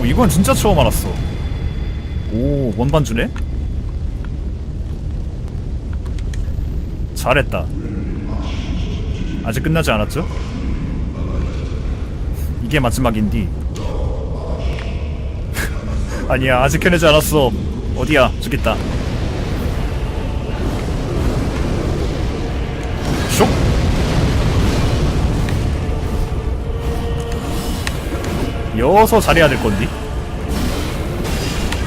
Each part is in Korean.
오, 이건 진짜 처음 알았어. 오, 원반 주네? 잘했다. 아직 끝나지 않았죠? 이게 마지막인디. 아니야, 아직 해내지 않았어. 어디야, 죽겠다. 쇽! 여서 잘해야 될 건디.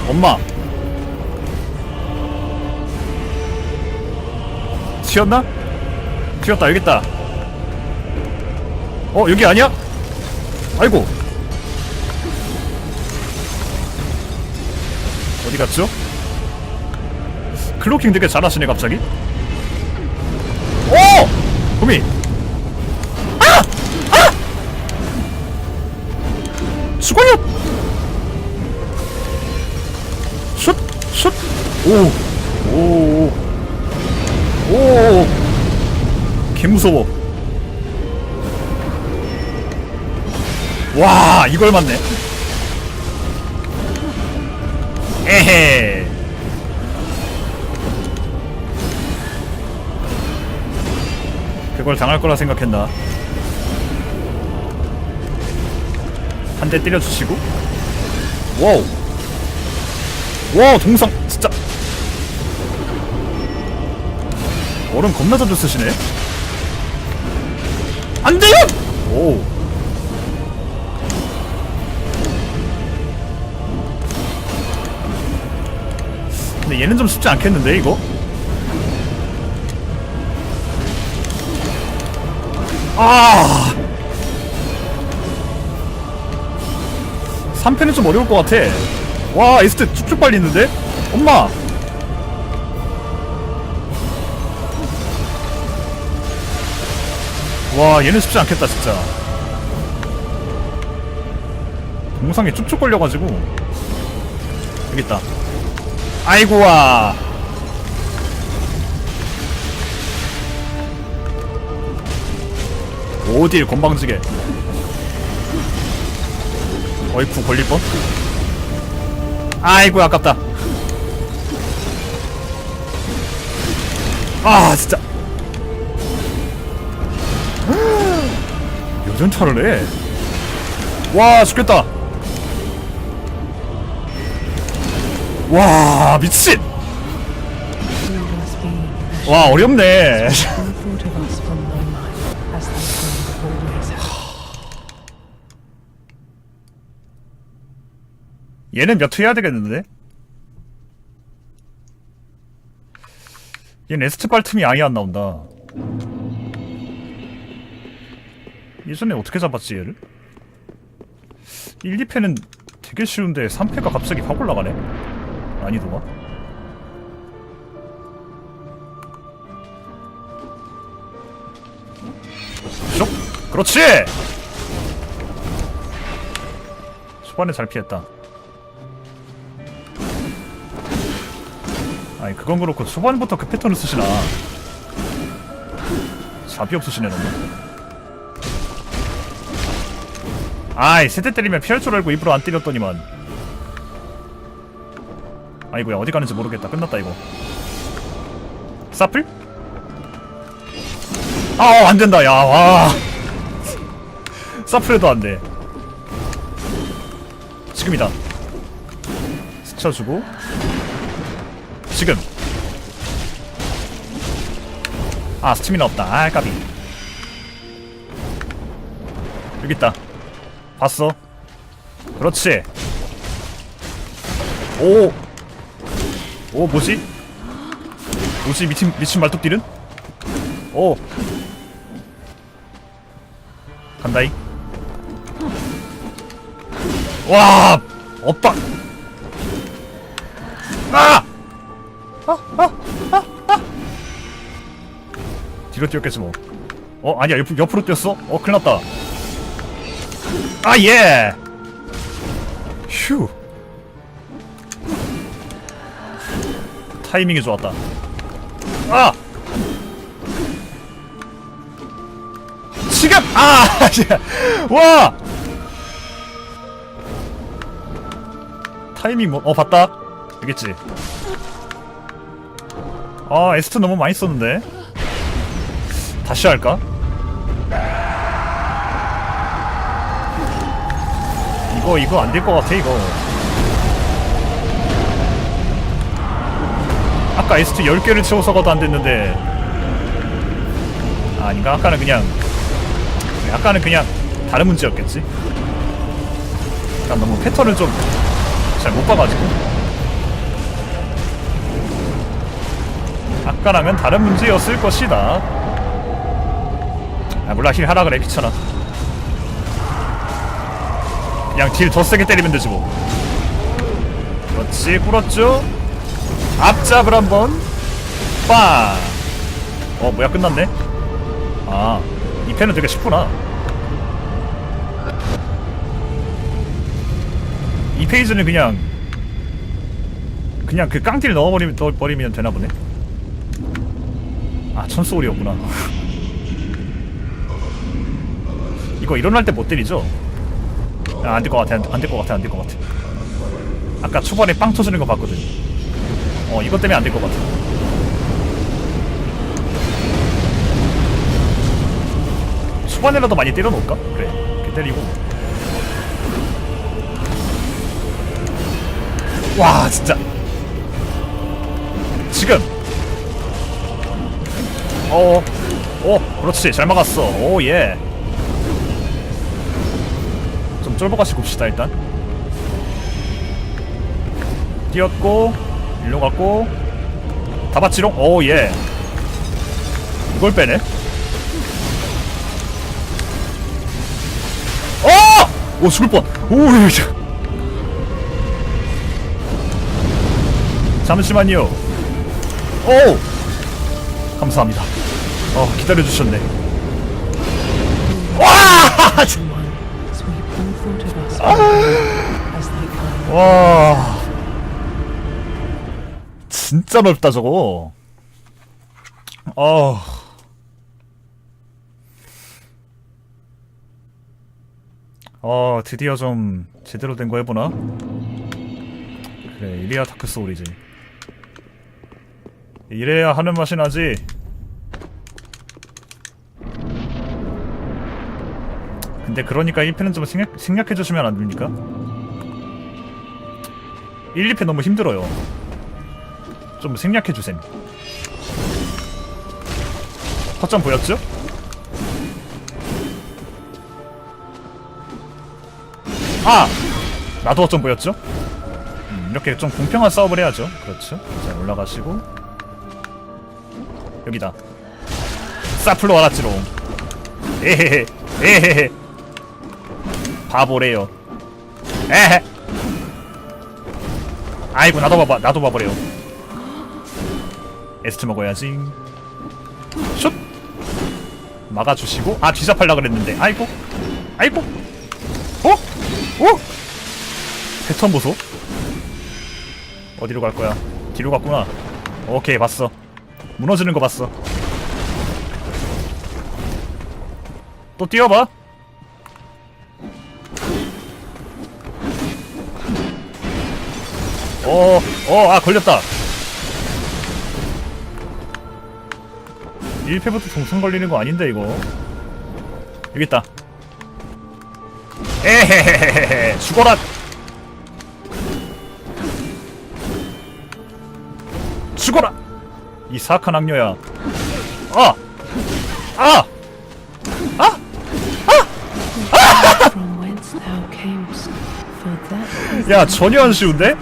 엄마. 튀었나? 튀었다 여기 있다. 어 여기 아니야? 아이고. 어디 갔죠? 클로킹 되게 잘하시네 갑자기. 오! 구미. 죽어요! 슛! 슛! 오! 오! 오! 개무서워. 와, 이걸 맞네. 에헤. 그걸 당할 거라 생각했나? 한 대 때려주시고. 와우. 와 동상. 진짜. 얼음 겁나 자주 쓰시네. 안돼요! 오. 근데 얘는 좀 쉽지 않겠는데 이거? 아 3패는 좀 어려울 것 같아. 와, 에스트 쭉쭉 빨리는데? 엄마! 와, 얘는 쉽지 않겠다, 진짜. 동상에 쭉쭉 걸려가지고. 있다. 아이고와. 오딜 건방지게. 어이쿠 걸릴 뻔? 아이고 아깝다. 아 진짜. 요전타를 해. 와 죽겠다. 와 미친. 와 어렵네. 얘는 몇회 해야 되겠는데? 얘는 에스트 빨 틈이 아예 안 나온다. 예전에 어떻게 잡았지 얘를? 1, 2패는 되게 쉬운데 3패가 갑자기 확 올라가네? 난이도가? 쇽! 그렇지! 초반에 잘 피했다. 아니 그건 그렇고 초반부터 그 패턴을 쓰시나. 잡이 없으시네 너무. 아이 세대 때리면 피할 줄 알고 입으로 안 때렸더니만. 아이고야 어디 가는지 모르겠다. 끝났다 이거. 사플? 아 안된다. 야와. 사플해도 안돼. 지금이다. 스쳐주고 지금. 아 스티미나 없다. 아 까비. 여기 있다. 봤어? 그렇지. 오! 오 뭐지? 뭐지? 미친 미친 말뚝딜은 오! 간다이 와! 오빠 아 뒤로 뛰었겠지 뭐. 어 아니야 옆, 옆으로 뛰었어? 어 큰일났다. 아 예. 휴. 타이밍이 좋았다. 아. 지금 아 와. 타이밍 뭐, 어, 봤다. 되겠지. 아, 에스트 너무 많이 썼는데. 다시 할까? 이거, 이거 안 될 것 같아, 이거. 아까 에스트 10개를 채워서 가도 안 됐는데. 아, 아닌가? 아까는 그냥. 아까는 그냥 다른 문제였겠지? 약간 너무 패턴을 좀 잘 못 봐가지고 아까라면 다른 문제였을 것이다. 아 몰라 힐 하라 그래 귀찮아 그냥 딜 더 세게 때리면 되지 뭐. 그렇지 꿇었죠? 앞잡을 한번. 빵! 어 뭐야 끝났네? 아 이 펜은 되게 쉽구나. 이 페이지는 그냥 그냥 그 깡딜 넣어버리면 넣어버리면 되나 보네. 아 천소울이었구나. 이거 일어날 때 못 때리죠? 아, 안될 것 같아, 안 될 것 같아, 안 될 것 같아. 아까 초반에 빵 터지는 거 봤거든. 어, 이것 때문에 안 될 것 같아. 초반에라도 많이 때려놓을까? 그래, 이렇게 때리고. 와 진짜 지금 어, 어, 그렇지, 잘 막았어. 오, 예. 좀 쫄보같이 굽시다, 일단. 뛰었고, 일로 갔고, 다 봤지롱? 오, 예. 이걸 빼네? 어! 오, 죽을 뻔. 오, 예. 잠시만요. 오! 감사합니다. 어, 기다려주셨네. 와! 와. 진짜 넓다, 저거. 어. 어, 드디어 좀 제대로 된 거 해보나? 그래, 이래야 다크 소울이지. 이래야 하는 맛이 나지. 근데 그러니까 1패는 좀 생략, 생략해 주시면 안 됩니까? 1, 2패 너무 힘들어요. 좀 생략해 주셈. 허점 보였죠? 아! 나도 허점 보였죠? 음, 이렇게 좀 공평한 싸움을 해야죠. 그렇죠. 자, 올라가시고. 여기다. 사플로 알았지롱. 에헤헤. 에헤헤. 바보래요. 에헤. 아이고 나도 봐봐 나도 봐버려요. 에스트 먹어야지. 슛. 막아주시고 아 뒤잡하려 그랬는데 아이고 아이고 어? 어? 패턴 보소. 어디로 갈 거야? 뒤로 갔구나. 오케이 봤어. 무너지는 거 봤어. 또 뛰어봐. 어, 어, 아, 걸렸다. 1패부터 동선 걸리는 거 아닌데, 이거. 여기 있다. 에헤헤헤헤, 죽어라! 죽어라! 이 사악한 악녀야. 아! 아! For that is 야, 전혀 안 쉬운데?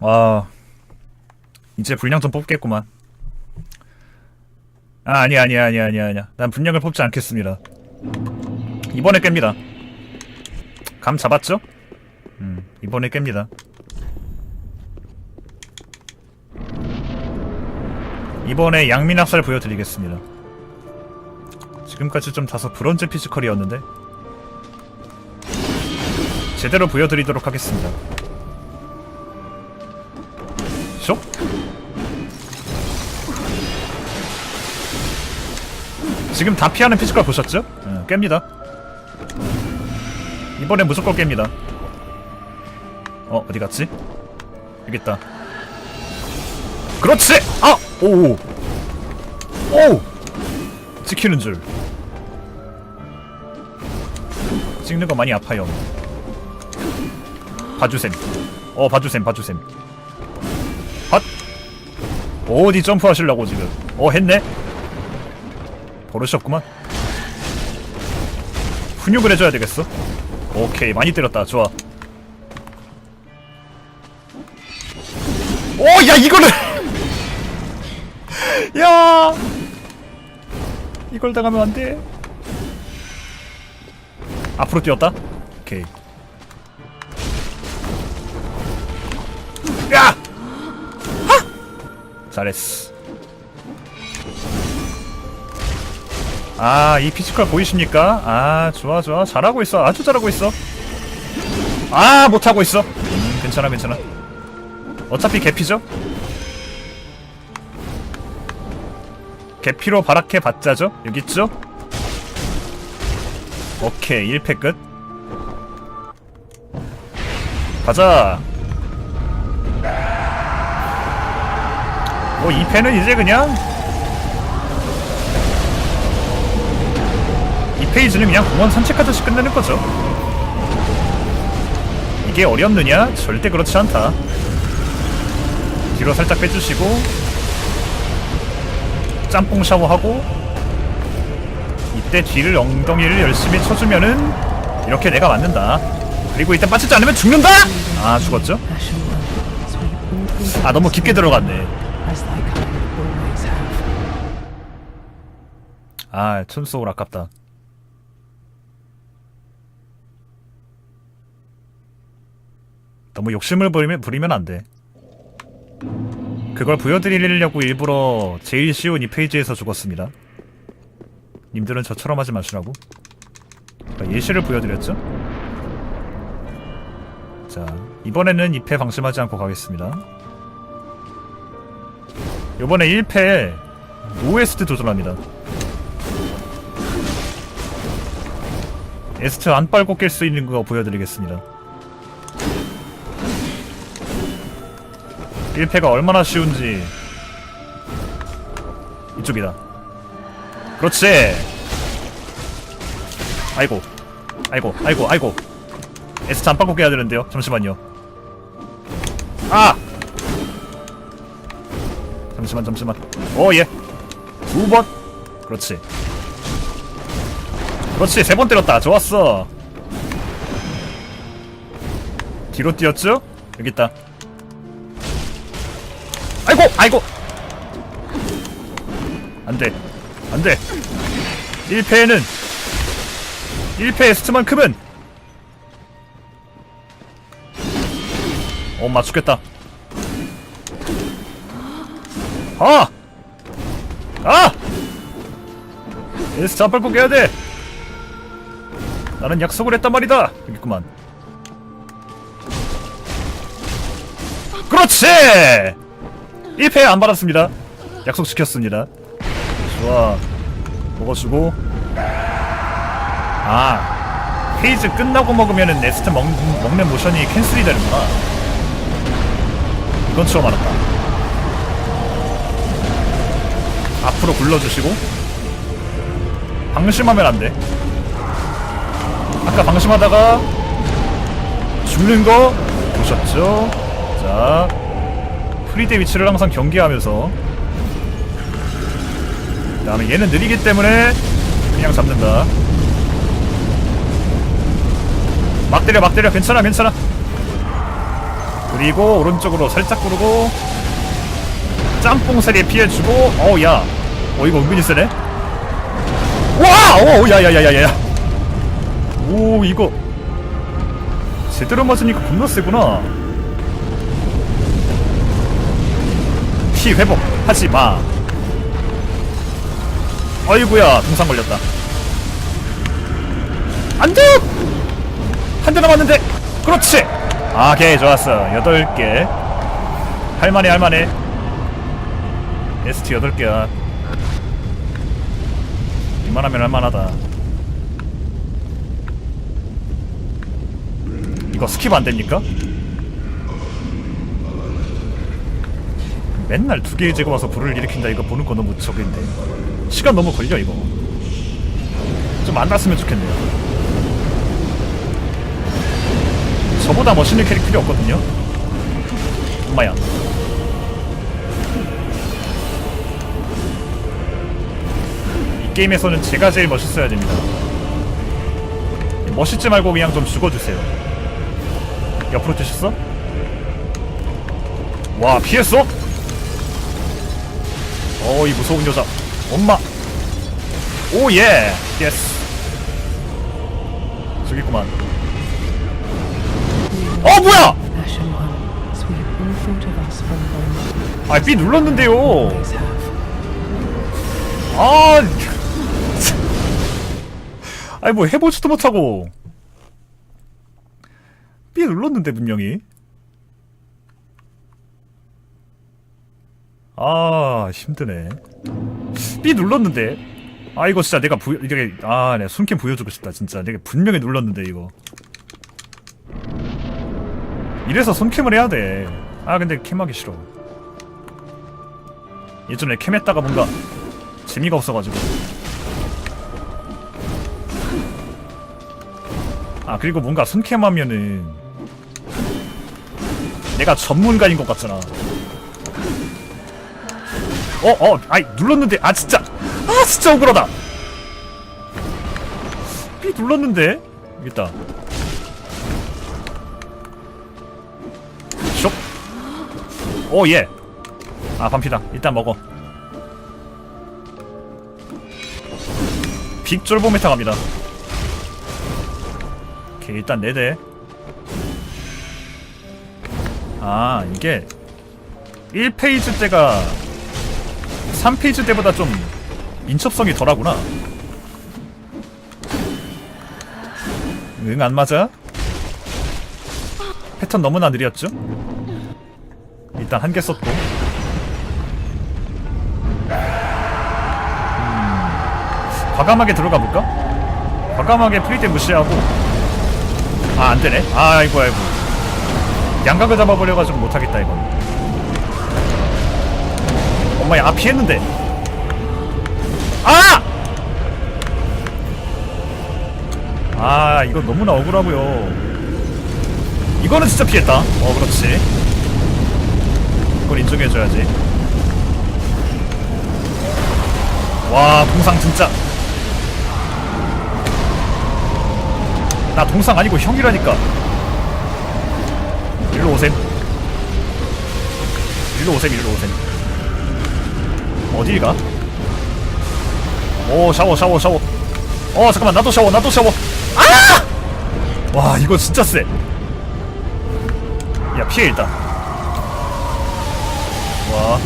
Belonging. 아 이제 분량 좀 뽑겠구만. 아 아니야 아니야 아니야 아니야 아니야. 난 분량을 뽑지 않겠습니다. 이번에 깹니다. 감 잡았죠? 음 이번에 깹니다. 이번에 양민학살 보여드리겠습니다. 지금까지 좀 다소 브론즈 피지컬이었는데 제대로 보여드리도록 하겠습니다 쇽? 지금 다 피하는 피지컬 보셨죠? 응, 깹니다. 이번엔 무조건 깹니다. 어, 어디 갔지? 여기 있다. 그렇지! 아! 오! 오! 찍히는 줄. 찍는 거 많이 아파요. 봐주셈. 어, 봐주셈, 봐주셈. 핫! 어디 점프하시려고 지금. 어, 했네? 버릇이었구만. 훈육을 해줘야 되겠어. 오케이, 많이 때렸다. 좋아. 오, 야, 이거를! 야! 이걸 당하면 안 돼. 앞으로 뛰었다? 오케이. 잘했어. 아, 이 피지컬 보이십니까? 아, 좋아, 좋아. 잘하고 있어. 아주 잘하고 있어. 아, 못하고 있어. 음, 괜찮아, 괜찮아. 어차피 개피죠? 개피로 바락해 봤자죠? 여기 있죠? 오케이, 1패 끝. 가자. 뭐, 2패는 이제 그냥 2페이지는 그냥 공원 산책하듯이 끝내는 거죠. 이게 어렵느냐? 절대 그렇지 않다. 뒤로 살짝 빼주시고 짬뽕 샤워하고 이때 뒤를 엉덩이를 열심히 쳐주면은 이렇게 내가 맞는다. 그리고 이때 빠지지 않으면 죽는다! 아 죽었죠? 아 너무 깊게 들어갔네. 아 촌소울 아깝다. 너무 욕심을 부리면, 부리면 안 돼. 그걸 보여드리려고 일부러 제일 쉬운 이 페이지에서 죽었습니다. 님들은 저처럼 하지 마시라고. 자, 예시를 보여드렸죠? 자, 이번에는 2패 방심하지 않고 가겠습니다. 요번에 1패 OST 도전합니다. 에스트 안 빨고 깰 수 있는 거 보여드리겠습니다. 1패가 얼마나 쉬운지 이쪽이다. 그렇지. 아이고, 아이고, 아이고, 아이고. 에스트 안 빨고 깨야 되는데요. 잠시만요. 아! 잠시만, 잠시만. 오 예. 두 번. 그렇지. 그렇지 세 번 때렸다. 좋았어. 뒤로 뛰었죠? 여기 있다. 아이고 아이고! 안돼 안돼. 1패에는 1패의 스트만큼은. 어 맞추겠다. 아! 아! 에스 잡밟고 깨야 돼 나는 약속을 했단 말이다. 여기구만. 그렇지. 1패 안 받았습니다. 약속 지켰습니다. 좋아. 먹어주고. 아, 페이지 끝나고 먹으면은 네스트 먹, 먹는 모션이 캔슬이 되는구나. 이건 처음 알았다. 앞으로 굴러주시고. 방심하면 안 돼. 아까 방심하다가 죽는 거 보셨죠? 자, 프리드 위치를 항상 경계하면서. 그 다음에 얘는 느리기 때문에 그냥 잡는다. 막 때려 막 때려. 괜찮아 괜찮아. 그리고 오른쪽으로 살짝 구르고 짬뽕살이 피해주고 어우야. 어 이거 은근히 세네. 와! 오 야야야야야 오 이거. 제대로 맞으니까 겁나 세구나. 피 회복 하지마. 아이구야 동상 걸렸다. 안돼! 한대 남았는데. 그렇지! 아, 오케이 좋았어. 여덟 개. 할만해 할만해. ST 여덟 개야 이만하면 할만하다 이거 스킵 안 됩니까? 맨날 두 개의 제거 와서 불을 일으킨다. 이거 보는 거 너무 적인데. 시간 너무 걸려 이거. 좀 안 났으면 좋겠네요. 저보다 멋있는 캐릭 필요 없거든요. 엄마야. 이 게임에서는 제가 제일 멋있어야 됩니다. 멋있지 말고 그냥 좀 죽어주세요 옆으로 뛰셨어? 와 피했어? 어이 무서운 여자 엄마 오예 예스 저기구만 어 뭐야 아 B 눌렀는데요. 아 아니 뭐 해보지도 못하고 B 눌렀는데 분명히. 아 힘드네. B 눌렀는데. 아 이거 진짜 내가 부 이게 아내 손캠 보여주고 싶다 진짜. 내가 분명히 눌렀는데 이거. 이래서 손캠을 해야 돼아 근데 캠하기 싫어. 예전에 캠했다가 뭔가 재미가 없어가지고 아 그리고 뭔가 손캠 하면은 내가 전문가인 것 같잖아 어, 어, 아이, 눌렀는데, 아, 진짜. 아, 진짜 억울하다. B 눌렀는데? 여기 있다. 쇽. 오, 예. 아, 반피다. 일단 먹어. 빅 쫄보 메타 갑니다. 오케이, 일단 4대. 아, 이게 1페이지 때가 3페이지 때보다 좀 인첩성이 덜하구나. 응, 안 맞아? 패턴 너무나 느렸죠? 일단 한 개 썼고. 음, 과감하게 들어가 볼까? 과감하게 프리대 무시하고. 아, 안 되네. 아, 아이고, 아이고. 양각을 잡아버려가지고 못하겠다, 이건. 엄마야 아 피했는데 아! 아 이건 너무나 억울하고요 이거는 진짜 피했다 어 그렇지 이걸 인정해줘야지 와 동상 진짜 나 동상 아니고 형이라니까 일로 오셈 일로 오셈 일로 오셈 어딜 가? 오 샤워 샤워 샤워 어 잠깐만 나도 샤워 나도 샤워 아! 와 이거 진짜 쎄. 야 피해 일단. 와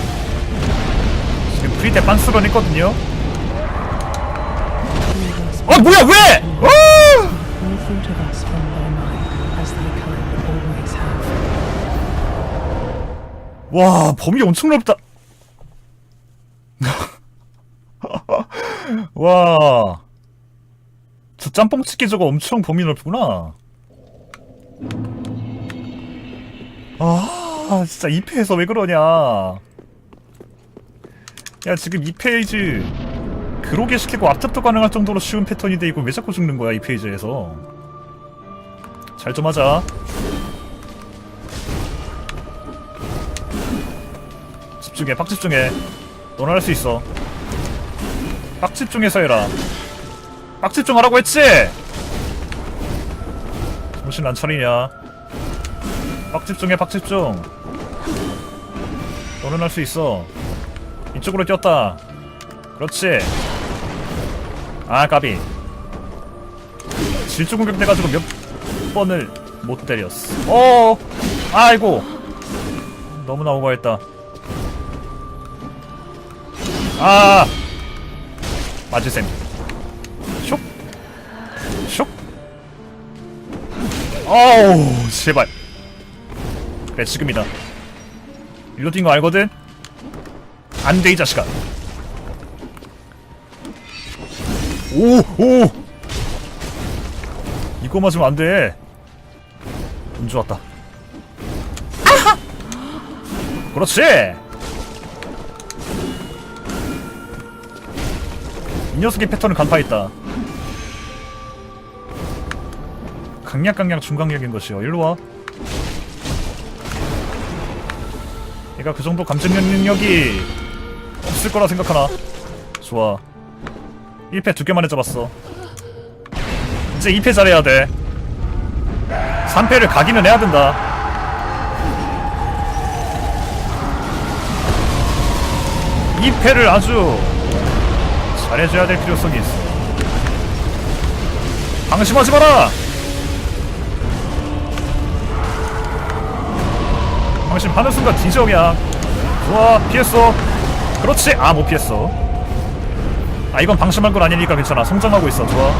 지금 프리테 빤스런 했거든요. 어 뭐야 왜? 어! All thought of us from thy mind, as thy kind always have. 와 범위 엄청 넓다. 와. 저 짬뽕 치기 저거 엄청 범위 넓구나. 아, 진짜 2패에서 왜 그러냐. 야, 지금 2페이지 그로게 시키고 앞잡도 가능할 정도로 쉬운 패턴인데 이거 왜 자꾸 죽는 거야, 2페이지에서. 잘 좀 하자. 집중해, 빡 집중해. 너는 할수 있어. 빡 집중해서 해라. 빡 집중하라고 했지? 정신 안 차리냐? 빡 집중해, 빡 집중. 너는 할 수 있어. 이쪽으로 뛰었다. 그렇지. 아, 까비. 질주 공격 돼가지고 몇 번을 못 때렸어. 어, 아이고. 너무나 오버했다. 아, 맞으셈. 쇽, 쇽. 어우, 제발. 그래, 지금이다. 일로 뛴거 알거든? 안 돼, 이 자식아. 오! 오! 이거 맞으면 안 돼. 운 좋았다. 아하! 그렇지! 이 녀석의 패턴은 간파했다. 강약 강약 중강력인 것이요. 일로 와. 얘가 그 정도 감정 능력이 없을 거라 생각하나? 좋아. 1패 두 개만에 잡았어. 이제 2패 잘해야 돼. 3패를 가기는 해야 된다. 이 패를 아주 잘해줘야 될 필요성이 있어. 방심하지 마라! 방심하는 순간 뒤져 그냥. 좋아, 피했어. 그렇지! 아, 못 피했어. 아 이건 방심할 건 아니니까 괜찮아. 성장하고 있어. 좋아.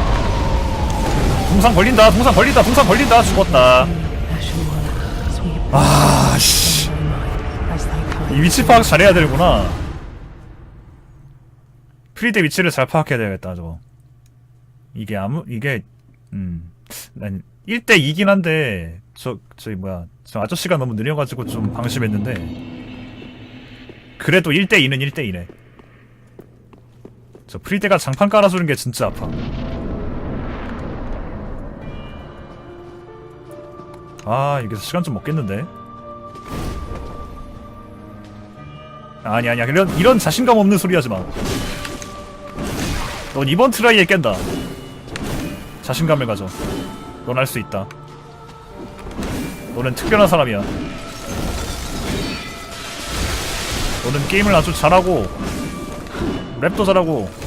동상 걸린다. 동상 걸린다. 동상 걸린다. 죽었다. Ashimwana, sweep 아 씨. thy mind as thy 이. 위치 파악 잘해야 되는구나. 프리드 위치를 잘 파악해야 되겠다 저거. 이게 아무 이게 음난 1대 2긴 한데 저 저기 뭐야. 저 아저씨가 너무 느려가지고 좀 방심했는데. 그래도 1대 2는 1대 2네 저 프리드가 장판 깔아주는 게 진짜 아파 아 이게 시간 좀 먹겠는데 아니 아니야 이런 이런 자신감 없는 소리 하지 마. 넌 이번 트라이에 깬다. 자신감을 가져. 넌 할 수 있다. 너는 특별한 사람이야. 너는 게임을 아주 잘하고 랩도 잘하고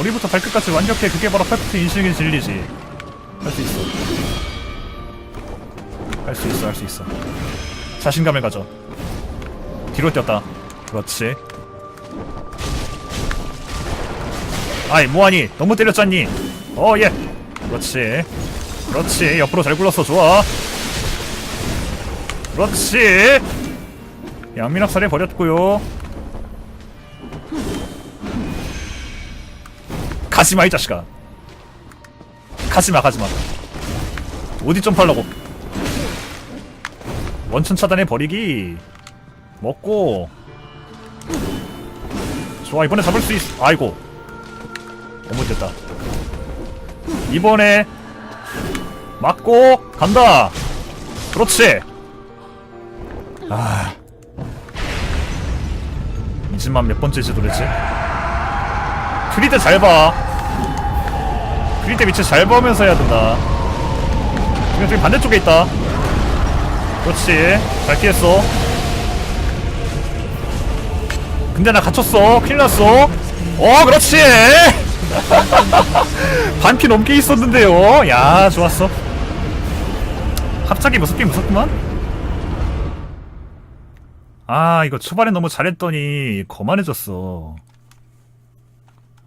머리부터 발끝까지 완벽해 그게 바로 퍼펙트 인식의 진리지. 할 수 있어. 할 수 있어 할 수 있어. 자신감을 가져. 뒤로 뛰었다. 그렇지. 아이 뭐하니? 너무 때렸잖니? 어 예. 그렇지. 그렇지. 옆으로 잘 굴렀어. 좋아. 그렇지. 양민학살해 버렸고요. 가지마 이 자식아. 가지마 가지마. 어디 점프하려고? 원천 차단해 버리기. 먹고 좋아 이번에 잡을 수 있어 아이고 잘못됐다 이번에 맞고 간다 그렇지 아 이집만 몇 번째지 도대체 프리드 잘봐 프리드 위치 잘 보면서 해야 된다 지금 저기 반대쪽에 있다 그렇지 잘 피했어 근데 나 갇혔어. 큰일 났어. 어, 그렇지. 반피 넘게 있었는데요. 야, 좋았어. 갑자기 무섭긴 무섭구만. 아, 이거 초반에 너무 잘했더니 거만해졌어.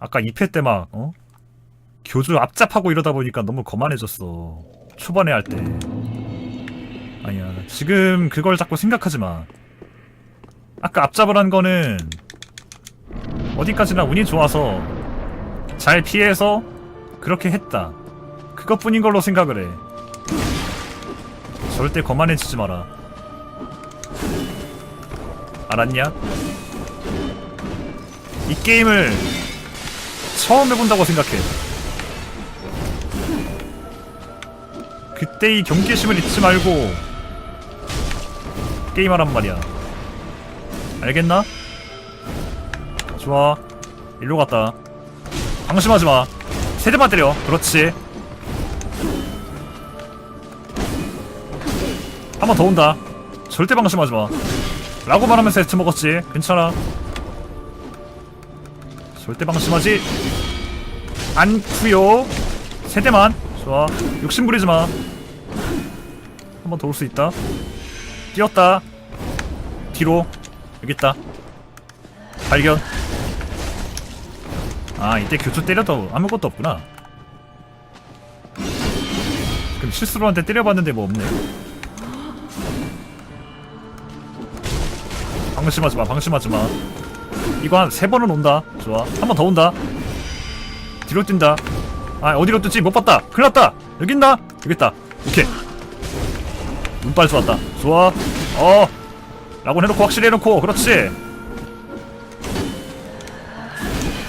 아까 2패 때 막, 어? 교주 앞잡하고 이러다 보니까 너무 거만해졌어. 초반에 할 때. 아니야, 지금 그걸 자꾸 생각하지 마. 아까 앞잡을 한 거는 어디까지나 운이 좋아서 잘 피해서 그렇게 했다. 그것뿐인 걸로 생각을 해. 절대 거만해지지 마라. 알았냐? 이 게임을 처음 해본다고 생각해. 그때의 경계심을 잊지 말고 게임하란 말이야. 알겠나? 좋아. 일로 갔다. 방심하지 마. 세 대만 때려. 그렇지. 한 번 더 온다. 절대 방심하지 마. 라고 말하면서 해쳐 먹었지. 괜찮아. 절대 방심하지 않구요. 세 대만. 좋아. 욕심 부리지 마. 한번 더 올 수 있다. 뛰었다. 뒤로. 여기 있다. 발견. 아, 이때 교주 때려도 아무것도 없구나. 그럼 실수로 한테 때려봤는데 뭐 없네. 방심하지 마, 방심하지 마. 이거 한 세 번은 온다. 좋아. 한 번 더 온다. 뒤로 뛴다 아 어디로 뛸지 못 봤다 큰일 났다 여기 있나 여기 있다 오케이 운빨 좋았다. 좋아. 어. 라고 해놓고 확실히 해놓고. 그렇지.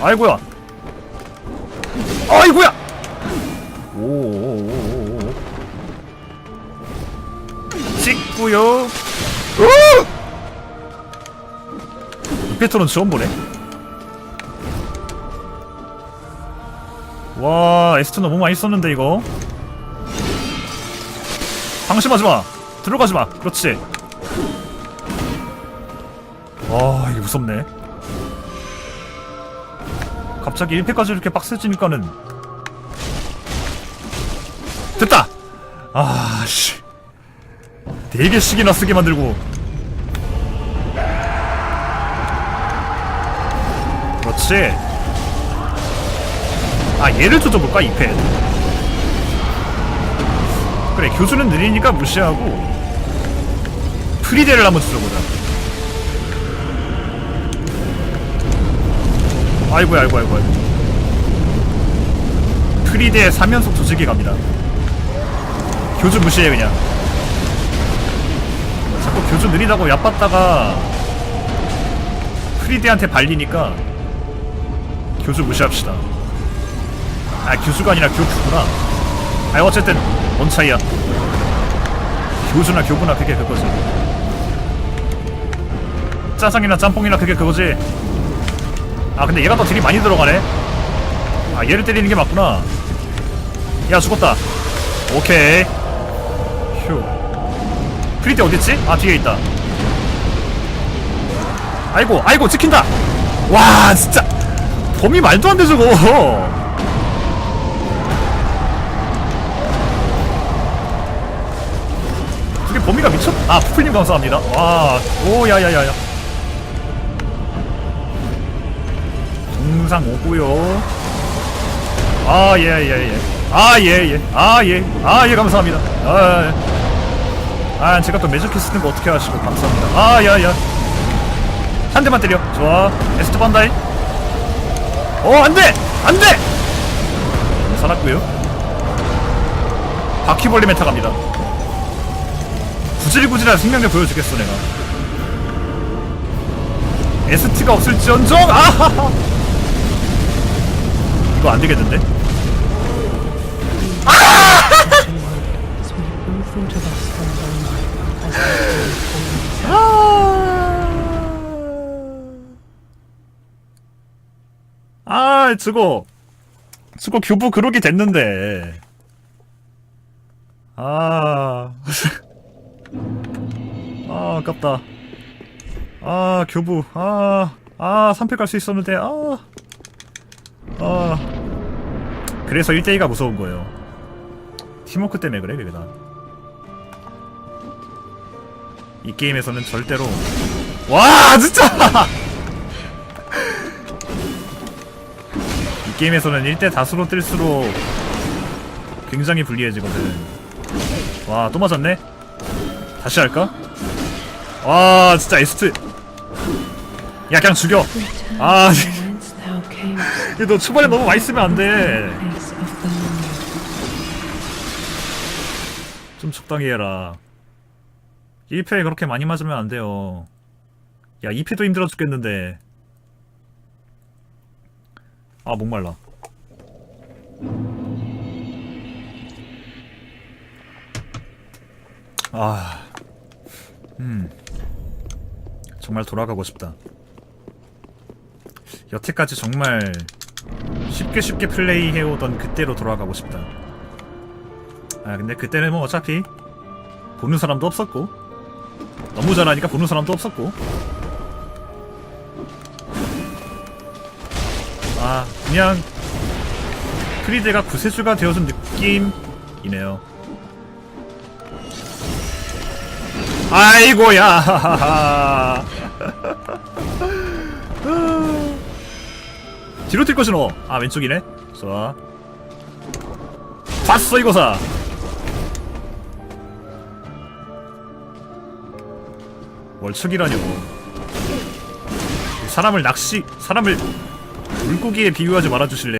아이고야. 아이고야! 오오오오오. 찍고요. 루페토는 처음 보네. 와 에스트 너무 많이 썼는데 이거. 방심하지마 들어가지 마. 그렇지. 와 이게 무섭네. 갑자기 1패까지 이렇게 빡세지니까는. 됐다! 아 씨. 네 개씩이나 쓰게 만들고. 그렇지. 아 얘를 조져볼까 2패 그래 교수는 느리니까 무시하고 프리데를 한번 조져보자. 아이고야 아이고 아이고 아이고 프리데 3연속 조직이 갑니다. 교주 무시해 그냥. 자꾸 교주 느리다고 얕봤다가 프리데한테 발리니까 교주 무시합시다. 아 교수가 아니라 교주구나. 아 어쨌든 뭔 차이야? 교주나 교부나 그게 그거지 짜장이나 짬뽕이나 그게 그거지. 아 근데 얘가 더 딜이 많이 들어가네. 아 얘를 때리는 게 맞구나. 야 죽었다. 오케이. 휴. 프리데 어딨지? 아 뒤에 있다. 아이고 아이고 찍힌다. 와 진짜. 범위 말도 안돼 저거. 저게 범위가 미쳤 아 푸풀님 감사합니다. 와 오 야야야야 동상 오고요. 아 예 예 예. 아 예 예. 아 예. 아 예 감사합니다. 아, 예. 아 제가 또 매저키 쓰는 거 어떻게 하시고 감사합니다. 아 야 야 한 대만 때려. 좋아. 에스트 반다이. 어 안 돼! 안 돼! 살았고요. 바퀴벌레 메타 갑니다. 구질구질한 생명력 보여주겠어 내가. 에스트가 없을지언정! 아하하 이거 안 되겠는데? as the 아 저거 저거 교부 그러기 됐는데. 아... 아 아깝다. 아 교부. 아 아 3패 갈 수 있었는데. 아... 아... 그래서 1대2가 무서운 거예요 팀워크 때문에 그래 그게 다 이 게임에서는 절대로 와 진짜 이 게임에서는 1대 다수로 뜰수록 굉장히 불리해지거든. 와, 또 맞았네? 다시 할까? 와, 진짜 에스트. 야, 그냥 죽여. 아, 너 초반에 너무 많이 쓰면 안 돼. 좀 적당히 해라. 1패에 그렇게 많이 맞으면 안 돼요. 야, 2패도 힘들어 죽겠는데. 아, 목말라. 아, 음. 정말 돌아가고 싶다. 여태까지 정말 쉽게 쉽게 플레이해오던 그때로 돌아가고 싶다. 아 근데 그때는 뭐 어차피 보는 사람도 없었고 너무 잘하니까 보는 사람도 없었고. 아 그냥 프리데가 구세주가 되어준 느낌이네요. 아이고야 뒤로 뛸 것이 너아 왼쪽이네. 좋아. 봤어 이거사. 월척이라뇨. 사람을 낚시 사람을 물고기에 비유하지 말아주실래